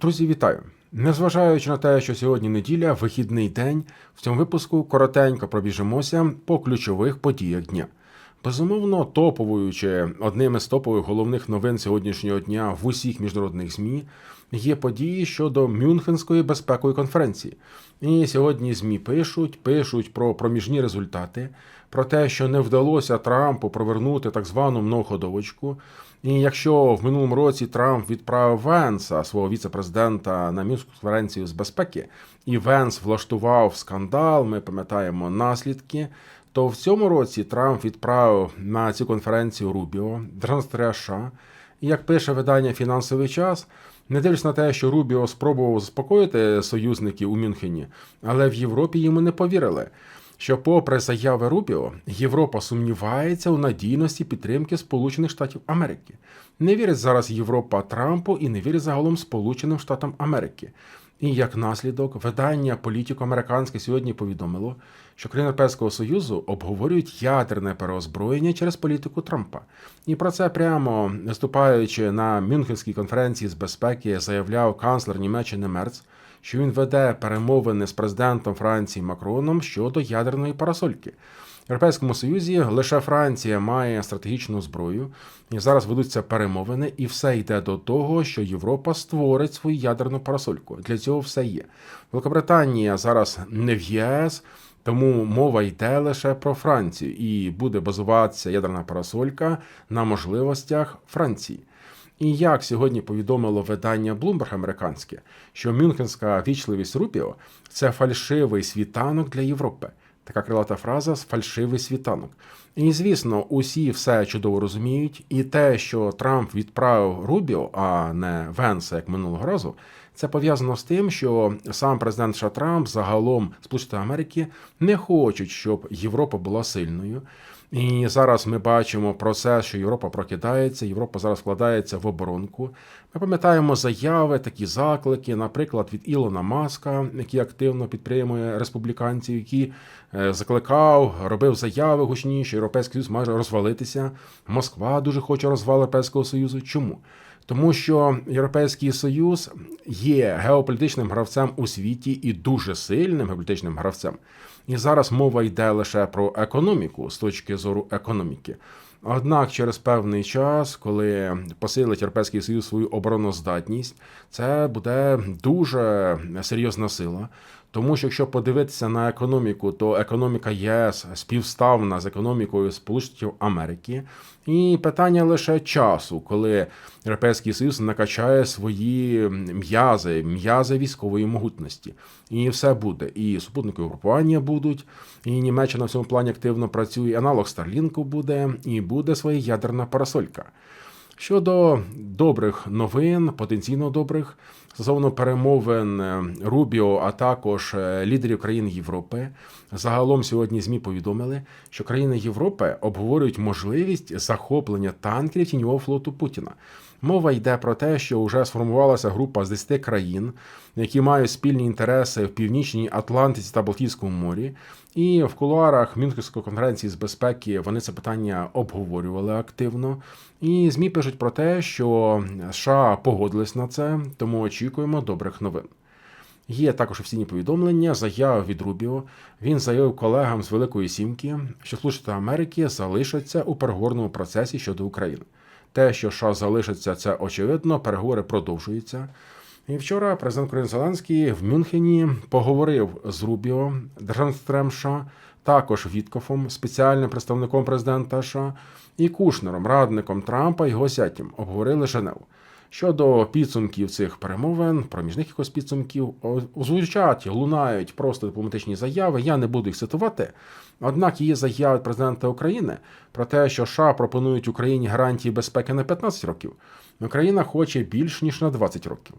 Друзі, вітаю! Незважаючи на те, що сьогодні неділя, вихідний день, в цьому випуску коротенько пробіжимося по ключових подіях дня. Безумовно, топовою чи одним із топових головних новин сьогоднішнього дня в усіх міжнародних ЗМІ є події щодо Мюнхенської безпекової конференції. І сьогодні ЗМІ пишуть, пишуть про проміжні результати, про те, що не вдалося Трампу провернути так звану многоходовочку. І якщо в минулому році Трамп відправив Венса, свого віце-президента, на Мюнхенську конференцію з безпеки, і Венс влаштував скандал, ми пам'ятаємо наслідки. То в цьому році Трамп відправив на цю конференцію Рубіо, державного США. І як пише видання Фінансовий час, не дивлячись на те, що Рубіо спробував заспокоїти союзників у Мюнхені, але в Європі йому не повірили. Що, попри заяви Рубіо, Європа сумнівається у надійності підтримки Сполучених Штатів Америки. Не вірить зараз Європа Трампу і не вірить загалом Сполученим Штатам Америки. І як наслідок, видання політико американське сьогодні повідомило, що країни Європейського Союзу обговорюють ядерне переозброєння через політику Трампа. І про це прямо виступаючи на Мюнхенській конференції з безпеки, заявляв канцлер Німеччини Мерц, що він веде перемовини з президентом Франції Макроном щодо ядерної парасольки. В Європейському Союзі лише Франція має стратегічну зброю, і зараз ведуться перемовини, і все йде до того, що Європа створить свою ядерну парасольку. Для цього все є. Великобританія зараз не в ЄС. Тому мова йде лише про Францію, і буде базуватися ядерна парасолька на можливостях Франції. І як сьогодні повідомило видання Bloomberg американське, що Мюнхенська вічливість Рупіо це фальшивий світанок для Європи. Така крилата фраза фальшивий світанок. І звісно, усі все чудово розуміють, і те, що Трамп відправив Рубіо, а не Венса, як минулого разу, це пов'язано з тим, що сам президент США Трамп загалом Сполучених Америки не хочуть, щоб Європа була сильною. І зараз ми бачимо процес, що Європа прокидається, Європа зараз вкладається в оборонку. Ми пам'ятаємо заяви, такі заклики, наприклад, від Ілона Маска, який активно підтримує республіканців, який закликав, робив заяви гучні, що Європейський Союз має розвалитися. Москва дуже хоче розвал Європейського Союзу. Чому? Тому що Європейський Союз є геополітичним гравцем у світі і дуже сильним геополітичним гравцем. І зараз мова йде лише про економіку з точки зору економіки. Однак через певний час, коли посилить Європейський Союз свою обороноздатність, це буде дуже серйозна сила. Тому що якщо подивитися на економіку, то економіка ЄС співставна з економікою Сполучених Америки, і питання лише часу, коли Європейський Союз накачає свої м'язи, м'язи військової могутності, і все буде. І супутникові групування будуть, і Німеччина в цьому плані активно працює. Аналог Старлінку буде, і буде своя ядерна парасолька. Щодо добрих новин, потенційно добрих, стосовно перемовин Рубіо, а також лідерів країн Європи, загалом сьогодні змі повідомили, що країни Європи обговорюють можливість захоплення танкерів тіньового флоту Путіна. Мова йде про те, що вже сформувалася група з 10 країн, які мають спільні інтереси в північній Атлантиці та Балтійському морі. І в кулуарах Мюнхенської конференції з безпеки вони це питання обговорювали активно. І змі пишуть про те, що США погодились на це, тому очікуємо добрих новин. Є також офіційні повідомлення, заява від Рубіо. Він заявив колегам з Великої Сімки, що Сполучені Америки залишаться у переговорному процесі щодо України. Те, що США залишиться, це очевидно, переговори продовжуються. І вчора президент України Зеленський в Мюнхені поговорив з Рубіо, державним США, також Віткофом, спеціальним представником президента США, і Кушнером, радником Трампа і його зятям, обговорили Женеву. Щодо підсумків цих перемовин, проміжних якось підсумків, звучать, лунають просто дипломатичні заяви. Я не буду їх цитувати. Однак є заяви президента України про те, що США пропонують Україні гарантії безпеки на 15 років. Україна хоче більш ніж на 20 років.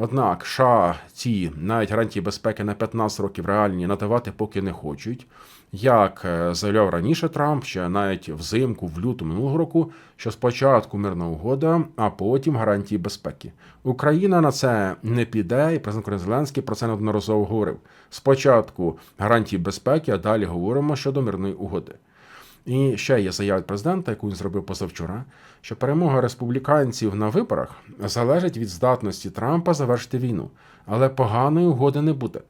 Однак США ці навіть гарантії безпеки на 15 років реальні надавати поки не хочуть. Як заявляв раніше Трамп, ще навіть взимку, в лютому минулого року, що спочатку мирна угода, а потім гарантії безпеки. Україна на це не піде, і президент Зеленський про це неодноразово говорив. Спочатку гарантії безпеки, а далі говоримо щодо мирної угоди. І ще є заява президента, яку він зробив позавчора, що перемога республіканців на виборах залежить від здатності Трампа завершити війну, але поганої угоди не буде.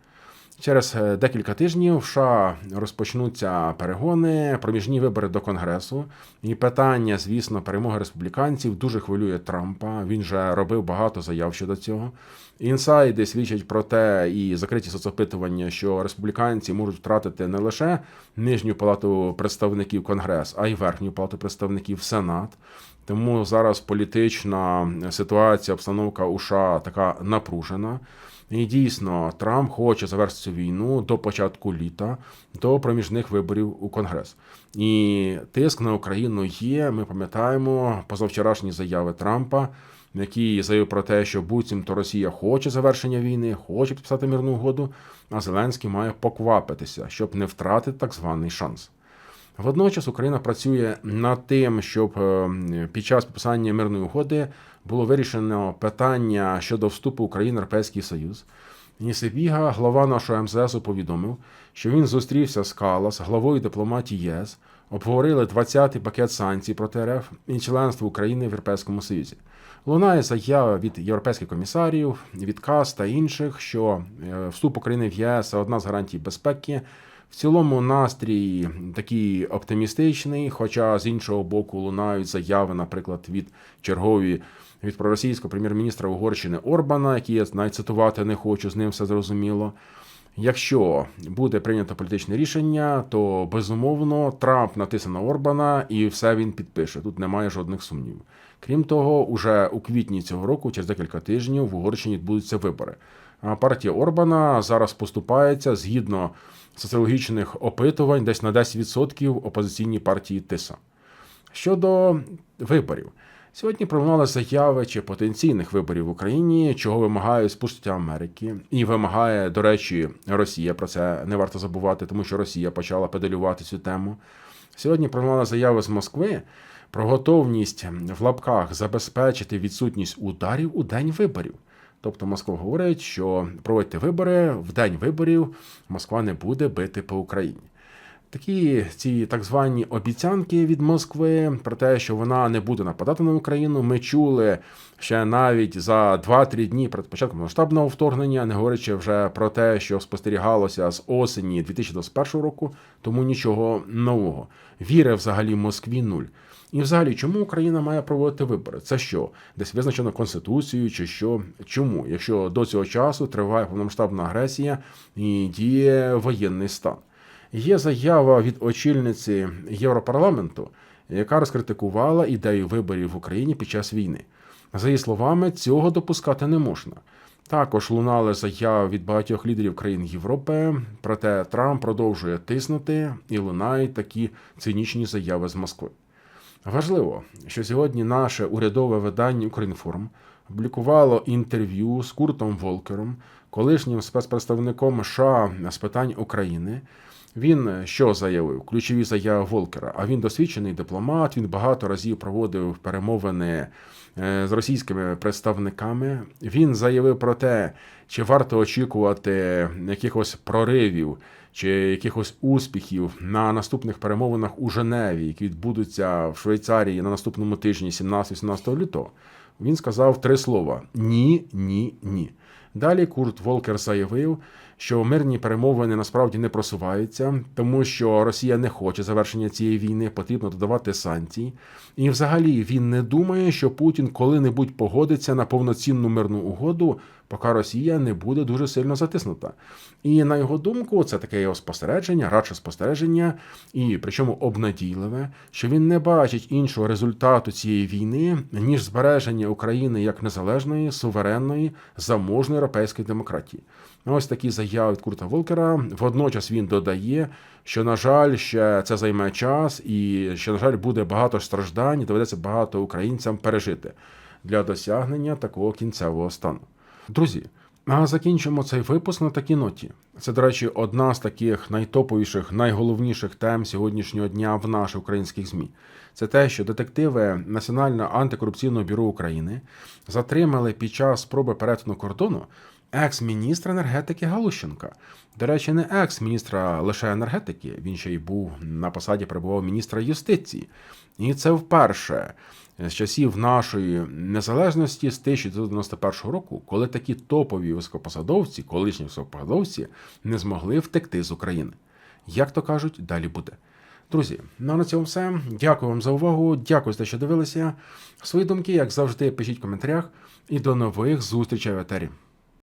Через е, декілька тижнів в США розпочнуться перегони, проміжні вибори до Конгресу. І питання, звісно, перемоги республіканців дуже хвилює Трампа. Він же робив багато заяв щодо цього. Інсайди свідчать про те, і закриті соцопитування, що республіканці можуть втратити не лише нижню палату представників Конгрес, а й верхню палату представників Сенат. Тому зараз політична ситуація, обстановка у США така напружена. І дійсно, Трамп хоче завершити цю війну до початку літа, до проміжних виборів у Конгрес. І тиск на Україну є. Ми пам'ятаємо позавчорашні заяви Трампа, який заявив про те, що буцімто Росія хоче завершення війни, хоче підписати мирну угоду, а Зеленський має поквапитися, щоб не втратити так званий шанс. Водночас Україна працює над тим, щоб е, під час підписання мирної угоди було вирішено питання щодо вступу України в Європейський Союз. Нісибіга, глава нашого МЗС, повідомив, що він зустрівся з Калас, главою дипломатії ЄС, обговорили 20-й пакет санкцій проти РФ і членство України в Європейському Союзі. Лунає заява від європейських комісарів, від КАС та інших, що е, вступ України в ЄС одна з гарантій безпеки. В цілому настрій такий оптимістичний, хоча з іншого боку лунають заяви, наприклад, від чергові від проросійського прем'єр-міністра Угорщини Орбана, які я навіть цитувати не хочу, з ним все зрозуміло. Якщо буде прийнято політичне рішення, то безумовно Трамп натисне на Орбана і все він підпише. Тут немає жодних сумнівів. Крім того, уже у квітні цього року, через декілька тижнів, в Угорщині відбудуться вибори. А партія Орбана зараз поступається згідно соціологічних опитувань, десь на 10% опозиційній партії Тиса. Щодо виборів. Сьогодні пролунали заяви чи потенційних виборів в Україні, чого вимагає Сполучені Америки, і вимагає, до речі, Росія. Про це не варто забувати, тому що Росія почала педалювати цю тему. Сьогодні пролунали заяви з Москви про готовність в лапках забезпечити відсутність ударів у день виборів. Тобто Москва говорить, що проводьте вибори в день виборів Москва не буде бити по Україні. Такі ці так звані обіцянки від Москви про те, що вона не буде нападати на Україну. Ми чули ще навіть за 2-3 дні перед початком масштабного вторгнення, не говорячи вже про те, що спостерігалося з осені 2021 року, тому нічого нового. Віри взагалі Москві нуль. І, взагалі, чому Україна має проводити вибори? Це що? Десь визначено конституцією чи що? Чому? Якщо до цього часу триває повномасштабна агресія і діє воєнний стан? Є заява від очільниці Європарламенту, яка розкритикувала ідею виборів в Україні під час війни. За її словами, цього допускати не можна. Також лунали заяви від багатьох лідерів країн Європи, проте Трамп продовжує тиснути і лунають такі цинічні заяви з Москви. Важливо, що сьогодні наше урядове видання Українформ опублікувало інтерв'ю з Куртом Волкером, колишнім спецпредставником США з питань України. Він що заявив? Ключові заяви Волкера. А він досвідчений дипломат. Він багато разів проводив перемовини е, з російськими представниками. Він заявив про те, чи варто очікувати якихось проривів чи якихось успіхів на наступних перемовинах у Женеві, які відбудуться в Швейцарії на наступному тижні, 17-18 лютого. Він сказав три слова: ні, ні, ні. Далі Курт Волкер заявив, що мирні перемовини насправді не просуваються, тому що Росія не хоче завершення цієї війни, потрібно додавати санкції. І, взагалі, він не думає, що Путін коли-небудь погодиться на повноцінну мирну угоду, поки Росія не буде дуже сильно затиснута. І на його думку, це таке його спостереження, радше спостереження, і причому обнадійливе, що він не бачить іншого результату цієї війни ніж збереження України як незалежної, суверенної, заможної європейської демократії. Ось такі заяви від Курта Волкера. Водночас він додає, що, на жаль, ще це займе час, і що, на жаль, буде багато страждань, і доведеться багато українцям пережити для досягнення такого кінцевого стану. Друзі, А закінчимо цей випуск на такій ноті. Це, до речі, одна з таких найтоповіших, найголовніших тем сьогоднішнього дня в наших українських ЗМІ. Це те, що детективи Національного антикорупційного бюро України затримали під час спроби перетину кордону екс-міністра енергетики Галущенка. До речі, не екс-міністра лише енергетики, він ще й був на посаді перебував міністра юстиції. І це вперше з часів нашої незалежності з 1991 року, коли такі топові високопосадовці, колишні високопосадовці, не змогли втекти з України. Як то кажуть, далі буде. Друзі, ну на цьому все. Дякую вам за увагу. Дякую за те, що дивилися. Свої думки, як завжди, пишіть в коментарях. І до нових зустрічей в етері.